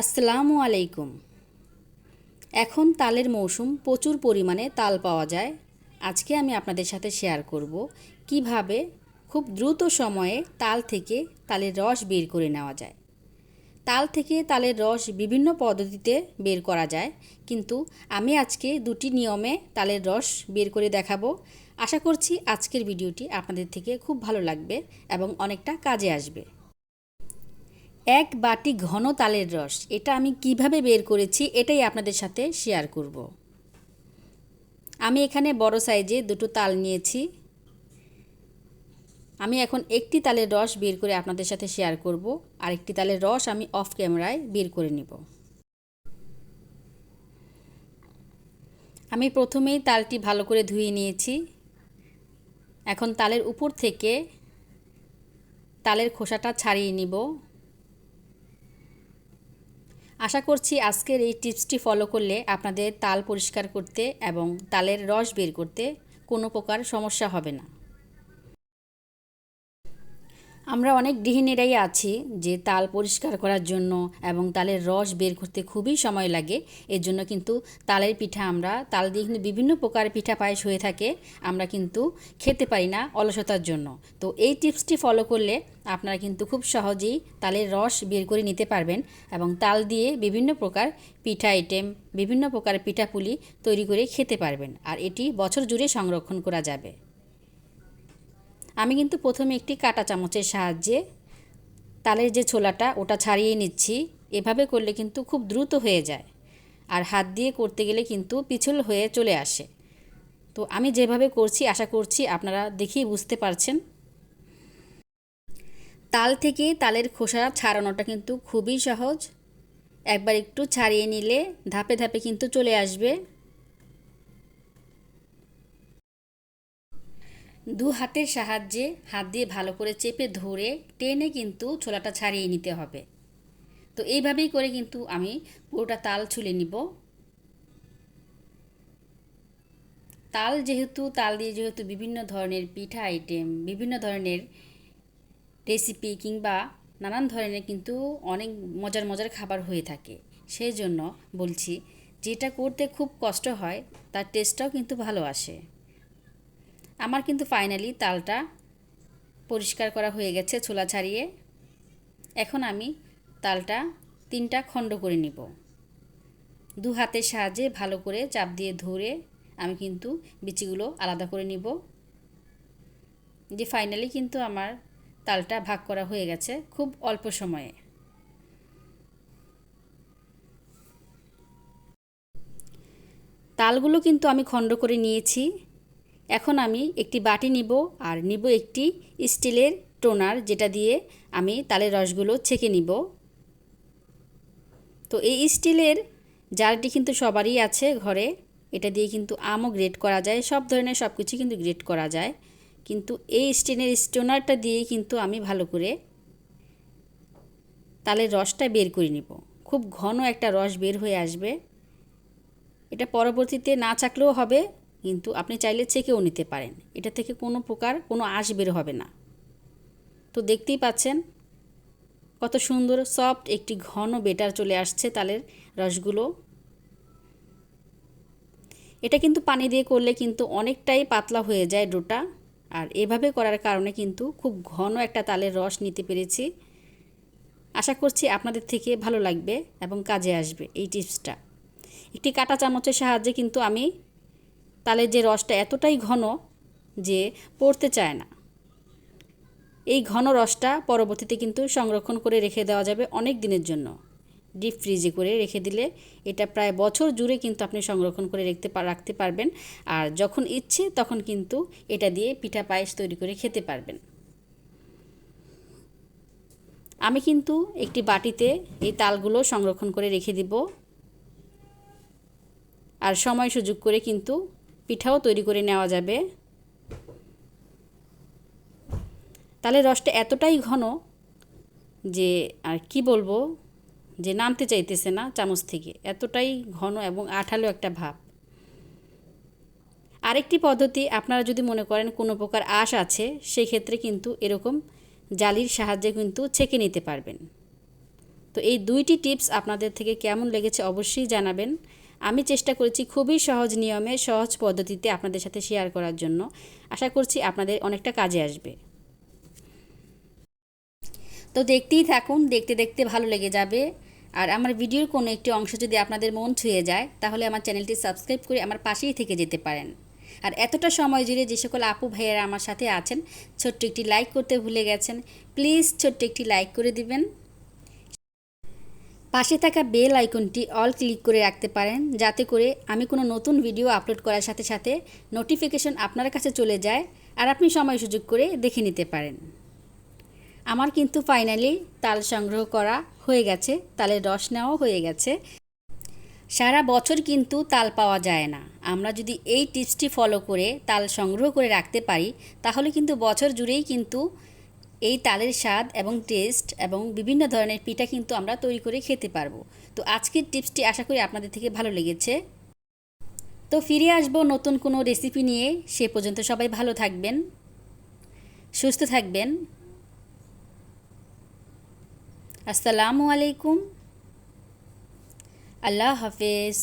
আসসালামু আলাইকুম। এখন তালের মৌসুম, প্রচুর পরিমাণে তাল পাওয়া যায়। আজকে আমি আপনাদের সাথে শেয়ার করব কীভাবে খুব দ্রুত সময়ে তাল থেকে তালের রস বের করে নেওয়া যায়। তাল থেকে তালের রস বিভিন্ন পদ্ধতিতে বের করা যায়, কিন্তু আমি আজকে দুটি নিয়মে তালের রস বের করে দেখাবো। আশা করছি আজকের ভিডিওটি আপনাদের থেকে খুব ভালো লাগবে এবং অনেকটা কাজে আসবে। এক বাটি ঘন তালের রস। এটা আমি কীভাবে বের করেছি এটাই আপনাদের সাথে শেয়ার করব। আমি এখানে বড় সাইজে দুটো তাল নিয়েছি। আমি এখন একটি তালের রস বের করে আপনাদের সাথে শেয়ার করব। আর একটি তালের রস আমি অফ ক্যামেরায় বের করে নিব। আমি প্রথমেই তালটি ভালো করে ধুয়ে নিয়েছি। এখন তালের উপর থেকে তালের খোসাটা ছাড়িয়ে নিব। আশা করছি আজকের এই টিপসটি ফলো করলে আপনাদের তাল পরিষ্কার করতে এবং তালের রস বের করতে কোনো প্রকার সমস্যা হবে না। আমরা অনেক গৃহিণীরাই আছি যে তাল পরিষ্কার করার জন্য এবং তালের রস বের করতে খুবই সময় লাগে। এর জন্য কিন্তু তালের পিঠা আমরা, তাল দিয়ে কিন্তু বিভিন্ন প্রকার পিঠা পায়েস হয়ে থাকে, আমরা কিন্তু খেতে পারি না অলসতার জন্য। তো এই টিপসটি ফলো করলে আপনারা কিন্তু খুব সহজেই তালের রস বের করে নিতে পারবেন এবং তাল দিয়ে বিভিন্ন প্রকার পিঠা আইটেম বিভিন্ন প্রকার পিঠাপুলি তৈরি করে খেতে পারবেন। আর এটি বছর জুড়ে সংরক্ষণ করা যাবে। আমি কিন্তু প্রথমে একটি কাটা চামচের সাহায্যে তালের যে ছোলাটা, ওটা ছাড়িয়ে নিচ্ছি। এভাবে করলে কিন্তু খুব দ্রুত হয়ে যায়। আর হাত দিয়ে করতে গেলে কিন্তু পিছল হয়ে চলে আসে। তো আমি যেভাবে করছি, আশা করছি আপনারা দেখেই বুঝতে পারছেন। তাল থেকে তালের খোসা ছাড়ানোটা কিন্তু খুবই সহজ। একবার একটু ছাড়িয়ে নিলে ধাপে ধাপে কিন্তু চলে আসবে। দু হাতের সাহায্যে হাত দিয়ে ভালো করে চেপে ধরে টেনে কিন্তু ছোলাটা ছাড়িয়ে নিতে হবে। তো এইভাবেই করে কিন্তু আমি পুরোটা তাল ছুলে নিব। তাল যেহেতু, তাল দিয়ে যেহেতু বিভিন্ন ধরনের পিঠা আইটেম বিভিন্ন ধরনের রেসিপি কিংবা নানান ধরনের কিন্তু অনেক মজার মজার খাবার হয়ে থাকে। সেই জন্য বলছি, যেটা করতে খুব কষ্ট হয়, তার টেস্টটাও কিন্তু ভালো আসে। আমার কিন্তু ফাইনালি তালটা পরিষ্কার করা হয়ে গেছে ছোলা ছাড়িয়ে। এখন আমি তালটা তিনটা খণ্ড করে নিব। দু হাতের সাহায্যে ভালো করে চাপ দিয়ে ধরে আমি কিন্তু বিচিগুলো আলাদা করে নিব। যে ফাইনালি কিন্তু আমার তালটা ভাগ করা হয়ে গেছে খুব অল্প সময়ে। তালগুলো কিন্তু আমি খণ্ড করে নিয়েছি। এখন আমি একটি বাটি নিব আর নিব একটি স্টিলের টোনার যেটা দিয়ে আমি তালের রসগুলো ছেঁকে নিব। তো এই স্টিলের জারটি কিন্তু সবারই আছে ঘরে। এটা দিয়ে কিন্তু আমও গ্রেট করা যায়, সব ধরনের সব কিছু কিন্তু গ্রেট করা যায়। কিন্তু এই স্টিলের স্টোনারটা দিয়ে কিন্তু আমি ভালো করে তালের রসটা বের করে নিব। খুব ঘন একটা রস বের হয়ে আসবে। এটা পরবর্তীতে না চাকলেও হবে কিন্তু আপনি চাইলে চেকেও নিতে পারেন। এটা থেকে কোনো প্রকার কোনো আঁশ বের হবে না। তো দেখতেই পাচ্ছেন কত সুন্দর, সফট একটি ঘন বেটার চলে আসছে তালের রসগুলো। এটা কিন্তু পানি দিয়ে করলে কিন্তু অনেকটাই পাতলা হয়ে যায় ডোটা। আর এভাবে করার কারণে কিন্তু খুব ঘন একটা তালের রস নিতে পেরেছি। আশা করছি আপনাদের থেকে ভালো লাগবে এবং কাজে আসবে এই টিপসটা। একটি কাটা চামচের সাহায্যে কিন্তু আমি তালের যে রসটা এতটাই ঘন যে পড়তে চায় না। এই ঘন রসটা পরবর্তীতে কিন্তু সংরক্ষণ করে রেখে দেওয়া যাবে অনেক দিনের জন্য। ডিপ ফ্রিজে করে রেখে দিলে এটা প্রায় বছর জুড়ে কিন্তু আপনি সংরক্ষণ করে রাখতে রাখতে পারবেন। আর যখন ইচ্ছে তখন কিন্তু এটা দিয়ে পিঠা পায়েস তৈরি করে খেতে পারবেন। আমি কিন্তু একটি বাটিতে এই তালগুলো সংরক্ষণ করে রেখে দিব। আর সময় সুযোগ করে কিন্তু পিঠাও তৈরি করে নেওয়া যাবে। তাহলে রসটা এতটাই ঘন যে, আর কি বলব, যে নামতে চাইতেছে না চামচ থেকে। এতটাই ঘন এবং আঠালো একটা ভাব। আরেকটি পদ্ধতি আপনারা যদি মনে করেন কোনো প্রকার আশ আছে সেই ক্ষেত্রে কিন্তু এরকম জালির সাহায্যে কিন্তু ছেঁকে নিতে পারবেন। তো এই দুইটি টিপস আপনাদের থেকে কেমন লেগেছে অবশ্যই জানাবেন। আমি চেষ্টা করেছি খুবই সহজ নিয়মে, সহজ পদ্ধতিতে আপনাদের সাথে শেয়ার করার জন্য। আশা করছি আপনাদের অনেকটা কাজে আসবে। তো দেখতেই থাকুন, দেখতে দেখতে ভালো লেগে যাবে। আর আমার ভিডিওর কোনো একটি অংশ যদি আপনাদের মন ছুঁয়ে যায়, তাহলে আমার চ্যানেলটি সাবস্ক্রাইব করে আমার পাশেই থেকে যেতে পারেন। আর এতটা সময় জুড়ে যে সকল আপু ভাইয়েরা আমার সাথে আছেন, ছোট্ট একটি লাইক করতে ভুলে গেছেন প্লিজ ছোট্ট একটি লাইক করে দিবেন। পাশে থাকা বেল আইকনটি অল ক্লিক করে রাখতে পারেন, যাতে করে আমি কোনো নতুন ভিডিও আপলোড করার সাথে সাথে নোটিফিকেশন আপনার কাছে চলে যায় আর আপনি সময় সুযোগ করে দেখে নিতে পারেন। আমার কিন্তু ফাইনালি তাল সংগ্রহ করা হয়ে গেছে তালের রস নেওয়াও হয়ে গেছে। সারা বছর কিন্তু তাল পাওয়া যায় না। আমরা যদি এই টিপসটি ফলো করে তাল সংগ্রহ করে রাখতে পারি, তাহলে কিন্তু বছর জুড়েই কিন্তু এই তালের স্বাদ এবং টেস্ট এবং বিভিন্ন ধরনের পিঠা কিন্তু আমরা তৈরি করে খেতে পারব। তো আজকের টিপসটি আশা করি আপনাদের থেকে ভালো লেগেছে। তো ফিরে আসব নতুন কোনো রেসিপি নিয়ে। সে পর্যন্ত সবাই ভালো থাকবেন, সুস্থ থাকবেন। আসসালামু আলাইকুম। আল্লাহ হাফেজ।